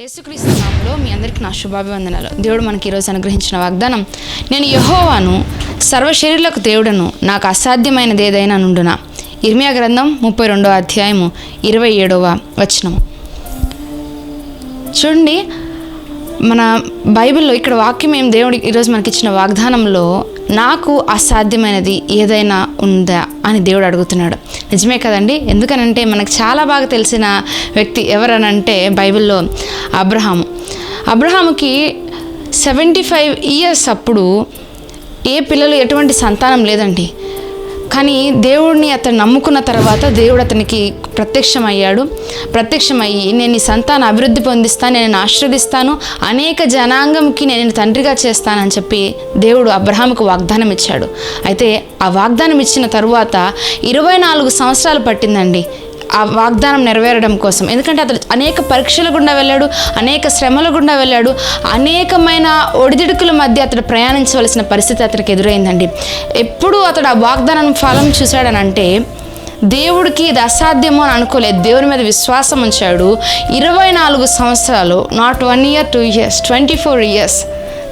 యేసుక్రీస్తు నామములో మీ అందరికీ నా శుభాభివందనాలు. దేవుడు మనకి ఈరోజు అనుగ్రహించిన వాగ్దానం నేను యహోవాను సర్వశరీరులకు దేవుడను నాకు అసాధ్యమైనది ఏదైనా నుండునా? ఇర్మియా గ్రంథం ముప్పై రెండవ అధ్యాయము ఇరవై ఏడవ వచనం. చూడండి మన బైబిల్లో ఇక్కడ వాక్యం ఏం దేవుడి ఈరోజు మనకి ఇచ్చిన వాగ్దానంలో నాకు అసాధ్యమైనది ఏదైనా ఉందా అని దేవుడు అడుగుతున్నాడు. నిజమే కదండి? ఎందుకనంటే మనకు చాలా బాగా తెలిసిన వ్యక్తి ఎవరనంటే బైబిల్లో అబ్రహాము. అబ్రహాముకి సెవెంటీ ఫైవ్ ఇయర్స్ అప్పుడు ఏ పిల్లలు ఎటువంటి సంతానం లేదండి. కానీ దేవుడిని అతను నమ్ముకున్న తర్వాత దేవుడు అతనికి ప్రత్యక్షమయ్యాడు. ప్రత్యక్షమయ్యి నేను నీ సంతాన అభివృద్ధి పొందిస్తాను నేను ఆశీర్వదిస్తాను అనేక జనాంగంకి నేను తండ్రిగా చేస్తానని చెప్పి దేవుడు అబ్రహాముకు వాగ్దానం ఇచ్చాడు. అయితే ఆ వాగ్దానం ఇచ్చిన తరువాత ఇరవై నాలుగు సంవత్సరాలు పట్టిందండి. ఆ వాగ్దానం నెరవేరడం కోసం. ఎందుకంటే అతడు అనేక పరీక్షల గుండా వెళ్ళాడు అనేక శ్రమల గుండా వెళ్ళాడు అనేకమైన ఒడిదిడుకుల మధ్య అతడు ప్రయాణించవలసిన పరిస్థితి అతనికి ఎదురైందండి. ఎప్పుడు అతడు ఆ వాగ్దానం ఫలం చూశాడనంటే దేవుడికి ఇది అసాధ్యమో అని అనుకోలేదు. దేవుని మీద విశ్వాసం ఉంచాడు. ఇరవై నాలుగు సంవత్సరాలు not one year two years twenty four years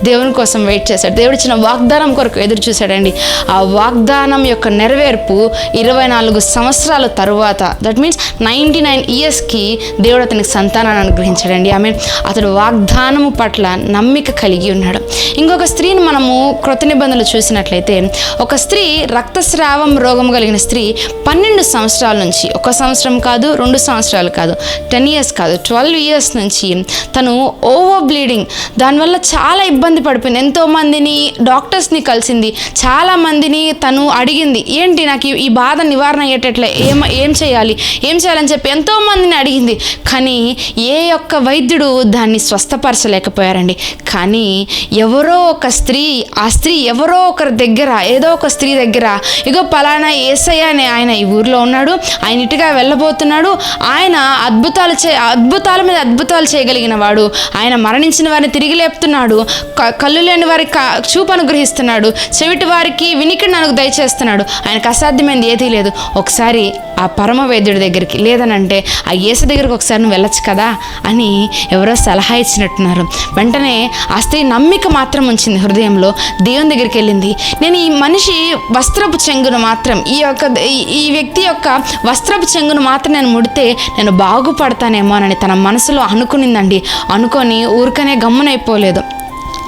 దేవుని కోసం వెయిట్ చేశాడు. దేవుడు ఇచ్చిన వాగ్దానం కొరకు ఎదురు చూశాడండి. ఆ వాగ్దానం యొక్క నెరవేర్పు ఇరవై నాలుగు సంవత్సరాల తరువాత దట్ మీన్స్ నైంటీ నైన్ ఇయర్స్కి దేవుడు అతనికి సంతానాన్ని అనుగ్రహించాడండి. ఐ మీన్ అతడు వాగ్దానము పట్ల నమ్మిక కలిగి ఉన్నాడు. ఇంకొక స్త్రీని మనము కృత నిబంధనలు చూసినట్లయితే ఒక స్త్రీ రక్తస్రావం రోగం కలిగిన స్త్రీ పన్నెండు సంవత్సరాల నుంచి ఒక సంవత్సరం కాదు రెండు సంవత్సరాలు కాదు టెన్ ఇయర్స్ కాదు ట్వెల్వ్ ఇయర్స్ నుంచి తను ఓవర్ బ్లీడింగ్. దానివల్ల చాలా ఇబ్బంది పడిపోయింది. ఎంతో మందిని డాక్టర్స్ని కలిసింది. చాలా మందిని తను అడిగింది. ఏంటి నాకు ఈ- బాధ నివారణ అయ్యేటట్లే? ఏం ఏం చేయాలి? ఏం చేయాలని చెప్పి ఎంతో మందిని అడిగింది. కానీ ఏ ఒక్క వైద్యుడు దాన్ని స్వస్థపరచలేకపోయారండి. కానీ ఎవరో ఒక స్త్రీ ఆ స్త్రీ ఎవరో ఒకరి దగ్గర ఏదో ఒక స్త్రీ దగ్గర ఇగో పలానా ఏసయ్య అనే ఆయన ఈ ఊర్లో ఉన్నాడు. ఆయన ఇటుగా వెళ్ళబోతున్నాడు. ఆయన అద్భుతాలు చే అద్భుతాల మీద అద్భుతాలు చేయగలిగిన వాడు. ఆయన మరణించిన వారిని తిరిగి లేపుతున్నాడు. కళ్ళు లేని వారికి చూపు అనుగ్రహిస్తున్నాడు. చెవిటి వారికి వినికిడిని నాకు దయచేస్తున్నాడు. ఆయనకు అసాధ్యమైంది ఏదీ లేదు. ఒకసారి ఆ పరమ వైద్యుడి దగ్గరికి లేదనంటే ఆ యేసు దగ్గరికి ఒకసారి నువ్వు వెళ్ళొచ్చు కదా అని ఎవరో సలహా ఇచ్చినట్టున్నారు. వెంటనే ఆ స్త్రీ నమ్మిక మాత్రం ఉంచింది హృదయంలో. దేవుని దగ్గరికి వెళ్ళింది. నేను ఈ మనిషి వస్త్రపు చెంగును మాత్రం ఈ యొక్క ఈ- ఈ వ్యక్తి యొక్క వస్త్రపు చెంగును మాత్రం నేను ముడితే నేను బాగుపడతానేమో అని తన మనసులో అనుకునిందండి. అనుకొని ఊరికనే గమ్మునైపోలేదు.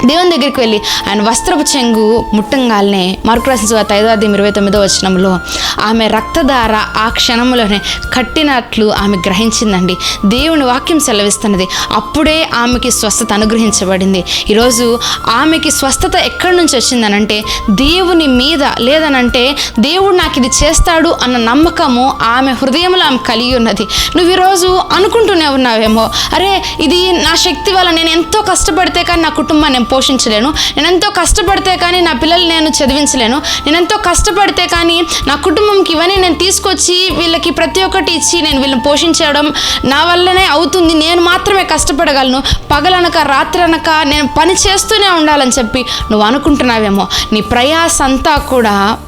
దేవుని దగ్గరికి వెళ్ళి ఆయన వస్త్రపు చెంగు ముట్టంగాల్నే మార్కు రాసిన ఐదో అధ్యాయం ఇరవై తొమ్మిదో వచనంలో ఆమె రక్తధార ఆ క్షణంలోనే కట్టినట్లు ఆమె గ్రహించిందండి. దేవుని వాక్యం సెలవిస్తున్నది. అప్పుడే ఆమెకి స్వస్థత అనుగ్రహించబడింది. ఈరోజు ఆమెకి స్వస్థత ఎక్కడి నుంచి వచ్చిందనంటే దేవుని మీద లేదనంటే దేవుడు నాకు ఇది చేస్తాడు అన్న నమ్మకము ఆమె హృదయంలో ఆమె కలిగి ఉన్నది. నువ్వు ఈరోజు అనుకుంటూనే ఉన్నావేమో. అరే ఇది నా శక్తి వల్ల నేను ఎంతో కష్టపడితే కానీ నా కుటుంబాన్ని పోషించలేను. నేనెంతో కష్టపడితే కానీ నా పిల్లల్ని నేను చదివించలేను. నేనెంతో కష్టపడితే కానీ నా కుటుంబంకి ఇవన్నీ నేను తీసుకొచ్చి వీళ్ళకి ప్రతి ఒక్కటి ఇచ్చి నేను వీళ్ళని పోషించడం నా వల్లనే అవుతుంది. నేను మాత్రమే కష్టపడగలను. పగలనక రాత్రనక నేను పని చేస్తూనే ఉండాలని చెప్పి నువ్వు అనుకుంటున్నావేమో. నీ ప్రయాస అంతా కూడా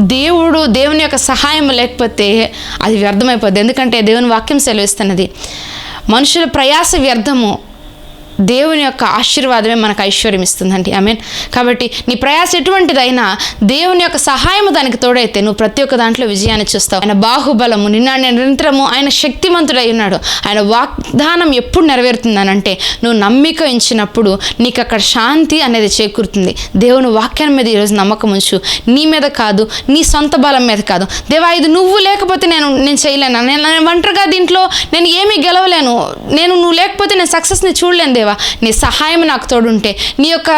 దేవుడు దేవుని యొక్క సహాయం లేకపోతే అది వ్యర్థమైపోద్ది. ఎందుకంటే దేవుని వాక్యం సెలవిస్తున్నది. మనుషుల ప్రయాస వ్యర్థము. దేవుని యొక్క ఆశీర్వాదమే మనకు ఐశ్వర్యం ఇస్తుందండి. ఐ మీన్ కాబట్టి నీ ప్రయాస ఎటువంటిదైనా దేవుని యొక్క సహాయము దానికి తోడైతే నువ్వు ప్రతి ఒక్క దాంట్లో విజయాన్ని చూస్తావు. ఆయన బాహుబలము నిన్న నిరంతరము ఆయన శక్తిమంతుడై ఉన్నాడు. ఆయన వాగ్దానం ఎప్పుడు నెరవేరుతుందనంటే నువ్వు నమ్మిక ఇచ్చినప్పుడు నీకు అక్కడ శాంతి అనేది చేకూరుతుంది. దేవుని వాక్యం మీద ఈరోజు నమ్మకం ఉంచు. నీ మీద కాదు నీ సొంత బలం మీద కాదు. దేవా ఇది నువ్వు లేకపోతే నేను నేను చేయలేను? నేను నేను ఒంటరిగా దీంట్లో నేను ఏమీ గెలవలేను. నేను నువ్వు లేకపోతే నేను సక్సెస్ని చూడలేను దేవా. నీ సహాయం నాకు తోడుంటే నీ యొక్క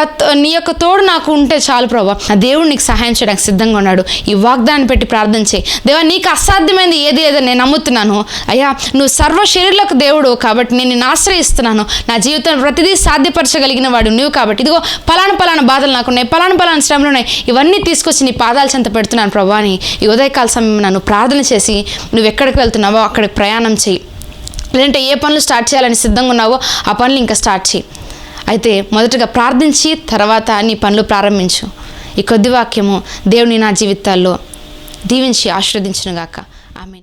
నీ యొక్క తోడు నాకు ఉంటే చాలు ప్రభా. దేవుడు నీకు సహాయం చేయడానికి సిద్ధంగా ఉన్నాడు. ఈ వాగ్దాన్ని పెట్టి ప్రార్థన చేయి. దేవా నీకు అసాధ్యమైనది ఏది ఏదో నేను నమ్ముతున్నాను. అయ్యా నువ్వు సర్వ శరీరులకు దేవుడు కాబట్టి నేను నిన్ను ఆశ్రయిస్తున్నాను. నా జీవితం ప్రతిదీ సాధ్యపరచగలిగిన వాడు నువ్వు కాబట్టి. ఇదిగో పలానా పలానా బాధలు నాకున్నాయి పలానా పలానా శ్రమలు ఉన్నాయి. ఇవన్నీ తీసుకొచ్చి నీ పాదాల చెంత పెడుతున్నాను ప్రభా అని ఈ ఉదయకాల సమయం నన్ను ప్రార్థన చేసి నువ్వు ఎక్కడికి వెళ్తున్నావో అక్కడికి ప్రయాణం చేయి. లేదంటే ఏ పనులు స్టార్ట్ చేయాలని సిద్ధంగా ఉన్నావో ఆ పనులు ఇంకా స్టార్ట్ చేయి. అయితే మొదటగా ప్రార్థించి తర్వాత నీ పనులు ప్రారంభించు. ఈ కొద్ది వాక్యము దేవుని నా జీవితాల్లో దీవించి ఆశీర్వదించునుగాక. ఆమె